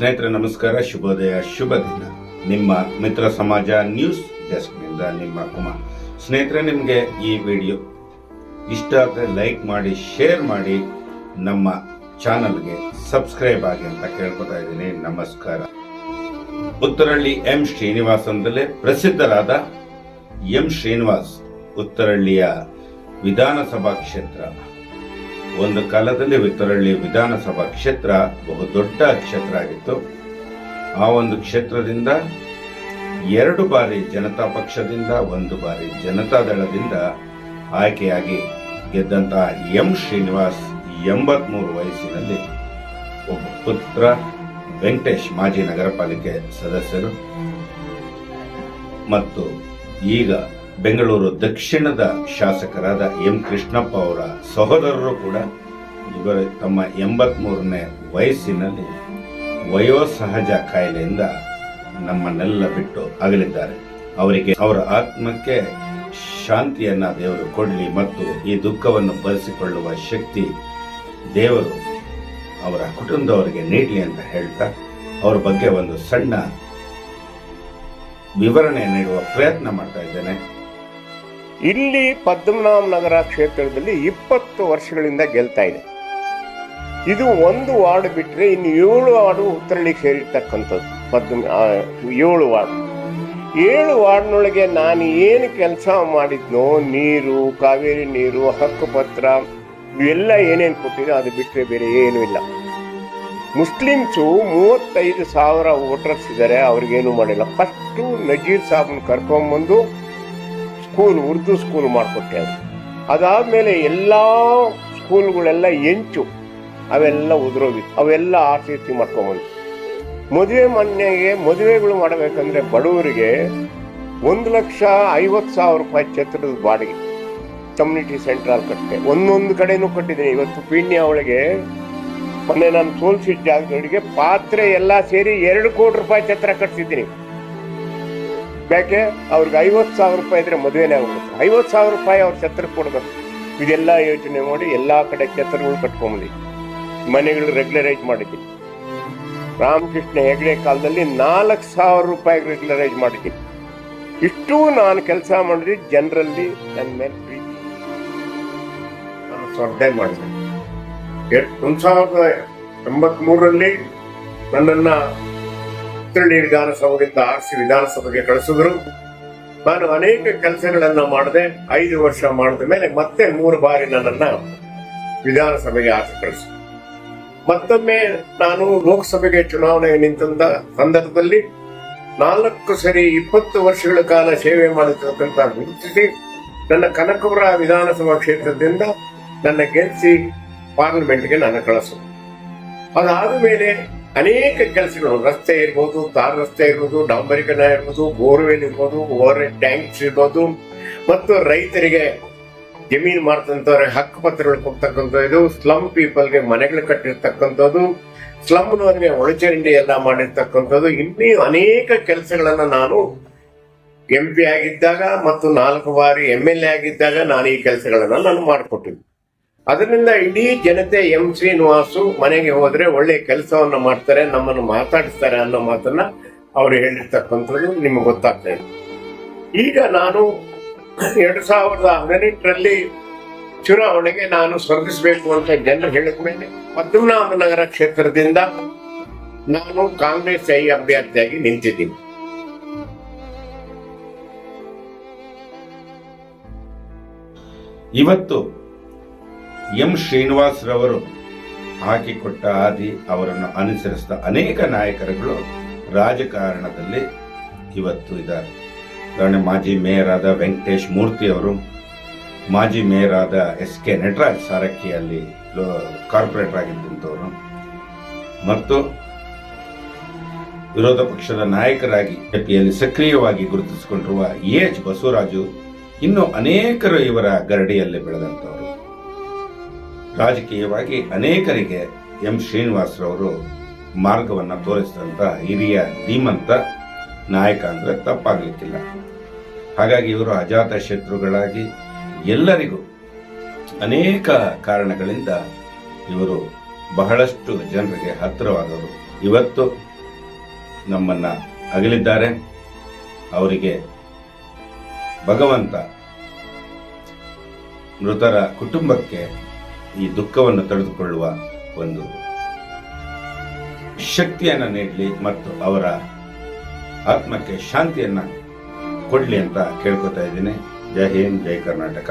ಸ್ನೇಹಿತರೆ, ನಮಸ್ಕಾರ. ಶುಭೋದಯ, ಶುಭ ದಿನ. ನಿಮ್ಮ ಮಿತ್ರ ಸಮಾಜ ನ್ಯೂಸ್ ಡೆಸ್ಕ್ನಿಂದ ನಿಮ್ಮ ಕುಮಾರ್. ಸ್ನೇಹಿತರೆ, ನಿಮಗೆ ಈ ವಿಡಿಯೋ ಇಷ್ಟ ಆದರೆ ಲೈಕ್ ಮಾಡಿ, ಶೇರ್ ಮಾಡಿ. ನಮ್ಮ ಚಾನಲ್ಗೆ ಸಬ್ಸ್ಕ್ರೈಬ್ ಆಗಿ ಅಂತ ಕೇಳ್ಕೊತಾ ಇದ್ದೀನಿ. ನಮಸ್ಕಾರ. ಉತ್ತರಹಳ್ಳಿ ಎಂ. ಶ್ರೀನಿವಾಸ್ ಅಂತಲೇ ಪ್ರಸಿದ್ಧರಾದ ಎಂ. ಶ್ರೀನಿವಾಸ್ ಉತ್ತರಹಳ್ಳಿಯ ವಿಧಾನಸಭಾ ಕ್ಷೇತ್ರ. ಒಂದು ಕಾಲದಲ್ಲಿ ವಿತರಳ್ಳಿ ವಿಧಾನಸಭಾ ಕ್ಷೇತ್ರ ಬಹು ದೊಡ್ಡ ಕ್ಷೇತ್ರ ಆಗಿತ್ತು. ಆ ಒಂದು ಕ್ಷೇತ್ರದಿಂದ ಎರಡು ಬಾರಿ ಜನತಾ ಪಕ್ಷದಿಂದ, ಒಂದು ಬಾರಿ ಜನತಾದಳದಿಂದ ಆಯ್ಕೆಯಾಗಿ ಗೆದ್ದಂತಹ ಎಂ ಶ್ರೀನಿವಾಸ್ ಎಂಬತ್ಮೂರು ವಯಸ್ಸಿನಲ್ಲಿ ಒಬ್ಬ ಪುತ್ರ ವೆಂಕಟೇಶ್ ಮಾಜಿ ನಗರ ಪಾಲಿಕೆ ಸದಸ್ಯರು. ಮತ್ತು ಈಗ ಬೆಂಗಳೂರು ದಕ್ಷಿಣದ ಶಾಸಕರಾದ ಎಂ ಕೃಷ್ಣಪ್ಪ ಅವರ ಸಹೋದರರು ಕೂಡ ಇವರ ತಮ್ಮ ಎಂಬತ್ಮೂರನೇ ವಯಸ್ಸಿನಲ್ಲಿ ವಯೋಸಹಜ ಕಾಯಿಲೆಯಿಂದ ನಮ್ಮನ್ನೆಲ್ಲ ಬಿಟ್ಟು ಅಗಲಿದ್ದಾರೆ. ಅವರಿಗೆ ಅವರ ಆತ್ಮಕ್ಕೆ ಶಾಂತಿಯನ್ನ ದೇವರು ಕೊಡಲಿ ಮತ್ತು ಈ ದುಃಖವನ್ನು ಭರಿಸಿಕೊಳ್ಳುವ ಶಕ್ತಿ ದೇವರು ಅವರ ಕುಟುಂಬದವರಿಗೆ ನೀಡಲಿ ಅಂತ ಹೇಳ್ತಾ ಅವರ ಬಗ್ಗೆ ಒಂದು ಸಣ್ಣ ವಿವರಣೆ ನೀಡುವ ಪ್ರಯತ್ನ ಮಾಡ್ತಾ ಇದ್ದೇನೆ. ಇಲ್ಲಿ ಪದ್ಮನಾಭ ನಗರ ಕ್ಷೇತ್ರದಲ್ಲಿ ಇಪ್ಪತ್ತು ವರ್ಷಗಳಿಂದ ಗೆಲ್ತಾ ಇದೆ. ಇದು ಒಂದು ವಾರ್ಡ್ ಬಿಟ್ಟರೆ ಇನ್ನು ಏಳು ವಾರ್ಡು ಉತ್ತರಳ್ಳಿ ಸೇರಿರ್ತಕ್ಕಂಥದ್ದು. ಪದ್ಮ ಏಳು ವಾರ್ಡ್. ಏಳು ವಾರ್ಡ್ನೊಳಗೆ ನಾನು ಏನು ಕೆಲಸ ಮಾಡಿದ್ನೋ, ನೀರು, ಕಾವೇರಿ ನೀರು ಹಕ್ಕುಪತ್ರ ಇವೆಲ್ಲ ಏನೇನು ಕೊಟ್ಟಿದೆ ಅದು ಬಿಟ್ಟರೆ ಬೇರೆ ಏನೂ ಇಲ್ಲ. ಮುಸ್ಲಿಮ್ಸು ಮೂವತ್ತೈದು ಸಾವಿರ ವೋಟರ್ಸ್ ಇದ್ದಾರೆ, ಅವ್ರಿಗೇನು ಮಾಡಿಲ್ಲ. ಫಸ್ಟು ನಜೀರ್ ಸಾಬ್ನ ಕರ್ಕೊಂಬಂದು ಸ್ಕೂಲ್, ಉರ್ದು ಸ್ಕೂಲ್ ಮಾಡಿಕೊಟ್ಟೆ ಅದು ಅದಾದಮೇಲೆ ಎಲ್ಲ ಸ್ಕೂಲ್ಗಳೆಲ್ಲ ಎಂಚು, ಅವೆಲ್ಲ ಉದುರೋಗಿತ್ತು ಅವೆಲ್ಲ ಆರ್ ಸಿ ಮಾಡ್ಕೊಂಬಂದು. ಮದುವೆ ಮನೆಗೆ ಮದುವೆಗಳು ಮಾಡಬೇಕಂದ್ರೆ ಬಡವರಿಗೆ ಒಂದು ಲಕ್ಷ ಐವತ್ತು ಸಾವಿರ ರೂಪಾಯಿ ಛತ್ರದ ಬಾಡಿಗೆ. ಕಮ್ಯುನಿಟಿ ಸೆಂಟ್ರಲ್ ಕಟ್ಟಿದೆ ಒಂದೊಂದು ಕಡೆನೂ ಕಟ್ಟಿದ್ದೀನಿ. ಇವತ್ತು ಪೀಣ್ಯ ಅವಳಿಗೆ ಮೊನ್ನೆ ನಾನು ಸೋಲ್ಸಿದ ಜಾಗದೊಳಗೆ ಪಾತ್ರೆ ಎಲ್ಲ ಸೇರಿ ಎರಡು ಕೋಟಿ ರೂಪಾಯಿ ಛತ್ರ ಕಟ್ಸಿದ್ದೀನಿ. ಯಾಕೆ ಅವ್ರಿಗೆ ಐವತ್ತು ಸಾವಿರ ರೂಪಾಯಿ ಇದ್ರೆ ಮದುವೆನೇ ಆಗ್ಬಿಡುತ್ತೆ. ಐವತ್ತು ಸಾವಿರ ರೂಪಾಯಿ ಅವ್ರ ಛತ್ರ ಕೊಡ್ಬೇಕು. ಇದೆಲ್ಲ ಯೋಚನೆ ಮಾಡಿ ಎಲ್ಲ ಕಡೆ ಛತ್ರಗಳು ಕಟ್ಕೊಂಬಿ ಮನೆಗಳು ರೆಗ್ಯುಲರೈಸ್ ಮಾಡಿದ್ದೀನಿ ರಾಮಕೃಷ್ಣ ಹೆಗಡೆ ಕಾಲದಲ್ಲಿ ನಾಲ್ಕು ಸಾವಿರ ರೂಪಾಯಿ ರೆಗ್ಯುಲರೈಸ್ ಮಾಡಿದ್ದೀನಿ ಇಷ್ಟು ನಾನು ಕೆಲಸ ಮಾಡಿದ್ರೆ ಜನರಲ್ಲಿ ನನ್ನ ಮೇಲೆ ಪ್ರೀತಿ. ನಾನು ಸ್ಪರ್ಧೆ ಮಾಡಿದೆ. ಒಂದು ಸಾವಿರದ ಎಂಬತ್ಮೂರರಲ್ಲಿ ನನ್ನನ್ನ ಉತ್ತರಳ್ಳಿ ವಿಧಾನಸೌಧದಿಂದ ಆರಿಸಿ ವಿಧಾನಸಭೆಗೆ ಕಳಿಸಿದ್ರು. ನಾನು ಅನೇಕ ಕೆಲಸಗಳನ್ನ ಮಾಡಿದೆ, ಐದು ವರ್ಷ ಮಾಡಿದ ಮೇಲೆ ಮತ್ತೆ ಮೂರು ಬಾರಿ ನನ್ನನ್ನ ವಿಧಾನಸಭೆಗೆ ಆಸೆ ಕಳಿಸಿ ಮತ್ತೊಮ್ಮೆ ನಾನು ಲೋಕಸಭೆಗೆ ಚುನಾವಣೆ ನಿಂತ ಸಂದರ್ಭದಲ್ಲಿ ನಾಲ್ಕು ಸರಿ ಇಪ್ಪತ್ತು ವರ್ಷಗಳ ಕಾಲ ಸೇವೆ ಮಾಡಿರ್ತಕ್ಕಂಥ ಗುರುತಿಸಿ ನನ್ನ ಕನಕಪುರ ವಿಧಾನಸಭಾ ಕ್ಷೇತ್ರದಿಂದ ನನ್ನ ಗೆಲ್ಲಿಸಿ ಪಾರ್ಲಿಮೆಂಟ್ಗೆ ನನ್ನ ಕಳಿಸು ಅದಾದ ಮೇಲೆ ಅನೇಕ ಕೆಲಸಗಳು, ರಸ್ತೆ ಇರ್ಬೋದು ತಾರ್ ರಸ್ತೆ ಇರ್ಬೋದು, ಡಾಂಬರಿಕನ ಇರ್ಬೋದು, ಬೋರ್ವೆಲ್ ಇರ್ಬೋದು ಓವರ್ ಟ್ಯಾಂಕ್ಸ್ ಇರ್ಬೋದು. ಮತ್ತು ರೈತರಿಗೆ ಜಮೀನು ಮಾಡ್ತಂತವ್ರೆ ಹಕ್ಕು ಪತ್ರಗಳು ಕೊಡ್ತಕ್ಕಂಥದ್ದು ಸ್ಲಮ್ ಪೀಪಲ್ಗೆ ಮನೆಗಳು ಕಟ್ಟಿರ್ತಕ್ಕಂಥದ್ದು. ಸ್ಲಮ್ನವರಿಗೆ ಒಳಚರಂಡಿ ಎಲ್ಲ ಮಾಡಿರ್ತಕ್ಕಂಥದ್ದು. ಇನ್ನೂ ಅನೇಕ ಕೆಲಸಗಳನ್ನ ನಾನು ಎಂ ಪಿ ಆಗಿದ್ದಾಗ ಮತ್ತು ನಾಲ್ಕು ಬಾರಿ ಎಂ ಎಲ್ ಎ ಆಗಿದ್ದಾಗ ನಾನು ಈ ಕೆಲಸಗಳನ್ನ ನಾನು ಮಾಡಿಕೊಟ್ಟಿದ್ದೆ. ಅದರಿಂದ ಇಡೀ ಜನತೆ ಎಂ ಶ್ರೀನಿವಾಸು ಮನೆಗೆ ಹೋದ್ರೆ ಒಳ್ಳೆ ಕೆಲಸವನ್ನ ಮಾಡ್ತಾರೆ, ನಮ್ಮನ್ನು ಮಾತಾಡಿಸ್ತಾರೆ ಅನ್ನೋ ಮಾತನ್ನ ಅವ್ರು ಹೇಳಿರ್ತಕ್ಕಂಥದ್ದು ನಿಮ್ಗೆ ಗೊತ್ತಾಗ್ತಾ ಈಗ ನಾನು ಎರಡು ಸಾವಿರದ ಹದಿನೆಂಟರಲ್ಲಿ ಚುನಾವಣೆಗೆ ನಾನು ಸ್ಪರ್ಧಿಸಬೇಕು ಅಂತ ಜನರು ಹೇಳಿದ ಮೇಲೆ ಪದ್ಮನಾಭ ನಗರ ಕ್ಷೇತ್ರದಿಂದ ನಾನು ಕಾಂಗ್ರೆಸ್ ಐ ಅಭ್ಯರ್ಥಿಯಾಗಿ ನಿಂತಿದ್ದೀನಿ. ಇವತ್ತು ಎಂ ಶ್ರೀನಿವಾಸ್ ರವರು ಹಾಕಿಕೊಟ್ಟ ಹಾದಿ ಅವರನ್ನು ಅನುಸರಿಸಿದ ಅನೇಕ ನಾಯಕರುಗಳು ರಾಜಕಾರಣದಲ್ಲಿ ಇವತ್ತು ಇದ್ದಾರೆ. ಉದಾಹರಣೆ, ಮಾಜಿ ಮೇಯರ್ ಆದ ವೆಂಕಟೇಶ್ ಮೂರ್ತಿ ಅವರು, ಮಾಜಿ ಮೇಯರ್ ಆದ ಎಸ್ ಕೆ ನಟರಾಜ್ ಸಾರಕ್ಕಿಯಲ್ಲಿ ಕಾರ್ಪೊರೇಟರ್ ಆಗಿದ್ದಂಥವರು ಮತ್ತು ವಿರೋಧ ಪಕ್ಷದ ನಾಯಕರಾಗಿ ಬಿಜೆಪಿಯಲ್ಲಿ ಸಕ್ರಿಯವಾಗಿ ಗುರುತಿಸಿಕೊಂಡಿರುವ ಎ ಎಚ್ ಬಸವರಾಜು ಇನ್ನೂ ಅನೇಕರು ಇವರ ಗರಡಿಯಲ್ಲಿ ಬೆಳೆದಂಥವರು. ರಾಜಕೀಯವಾಗಿ ಅನೇಕರಿಗೆ ಎಂ ಶ್ರೀನಿವಾಸರವರು ಮಾರ್ಗವನ್ನು ತೋರಿಸಿದಂಥ ಹಿರಿಯ ಧೀಮಂತ ನಾಯಕ ಅಂದರೆ ತಪ್ಪಾಗಲಿಕ್ಕಿಲ್ಲ. ಹಾಗಾಗಿ ಇವರು ಅಜಾತ ಶತ್ರುಗಳಾಗಿ ಎಲ್ಲರಿಗೂ ಅನೇಕ ಕಾರಣಗಳಿಂದ ಇವರು ಬಹಳಷ್ಟು ಜನರಿಗೆ ಹತ್ತಿರವಾದವರು. ಇವತ್ತು ನಮ್ಮನ್ನ ಅಗಲಿದ್ದಾರೆ. ಅವರಿಗೆ ಭಗವಂತ ಮೃತರ ಕುಟುಂಬಕ್ಕೆ ಈ ದುಃಖವನ್ನು ತಡೆದುಕೊಳ್ಳುವ ಒಂದು ಶಕ್ತಿಯನ್ನು ನೀಡಲಿ ಮತ್ತು ಅವರ ಆತ್ಮಕ್ಕೆ ಶಾಂತಿಯನ್ನು ಕೊಡಲಿ ಅಂತ ಕೇಳ್ಕೊತಾ ಇದ್ದೀನಿ. ಜೈ ಹಿಂದ್, ಜೈ ಕರ್ನಾಟಕ.